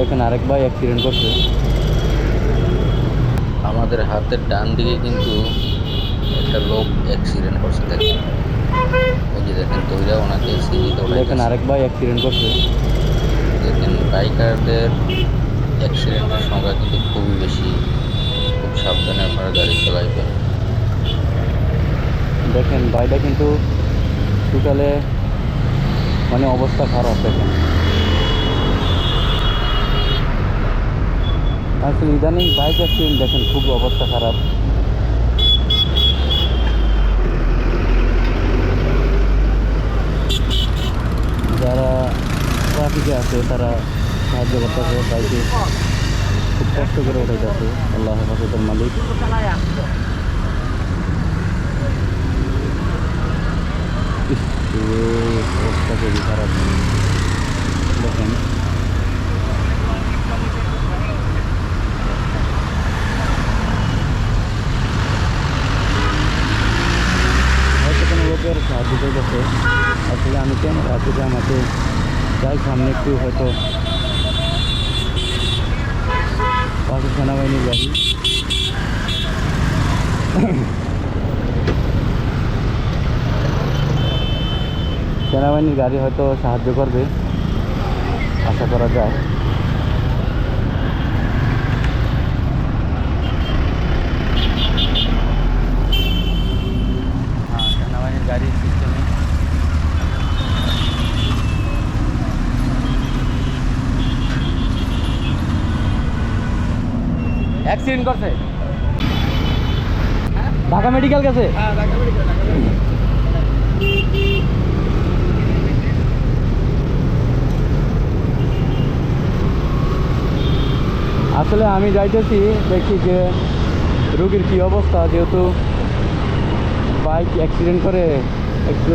দেখেন আরেক ভাই অ্যাক্সিডেন্ট করছে। আমাদের হাতের ডান দিকে কিন্তু একটা লোক অ্যাক্সিডেন্ট করছে দেখেন। ওই যে দেখেন তৈরা ওনাকে দেখেন আরেক ভাই অ্যাক্সিডেন্ট করছে। দেখেন বাইকারদের অ্যাক্সিডেন্টের সংখ্যা কিন্তু খুবই বেশি। খুব সাবধানে আপনারা গাড়ি চালাইবেন। দেখেন ভাইটা কিন্তু টোটালে মানে অবস্থা খারাপ দেখেন। আসলে ইদানিং বাইক অ্যাক্সিডেন্ট দেখেন, খুব অবস্থা খারাপ। যারা ট্রাফিকে আছে, তারা সাহায্য করতেছে বাইকে। খুব কষ্ট করে উঠাইতেছে। আল্লাহ হাফাজ মালিক ইস, এই অবস্থা খুবই খারাপ দেখেন হয়তো কোনো লোকের সাহায্য করতেছে আসলে আমি কেন রাত্রিতে আমাকে যাই সামনে একটু হয়তো পাশে সেনাবাহিনীর গাড়ি সেনাবাহিনীর গাড়ি হয়তো সাহায্য করবে, আশা করা যায়। অ্যাক্সিডেন্ট করছে। ঢাকা মেডিকেল গেছে? আসলে আমি যাইতেছি দেখি যে রুগীর কি অবস্থা যেহেতু বাইক অ্যাক্সিডেন্ট করে একটু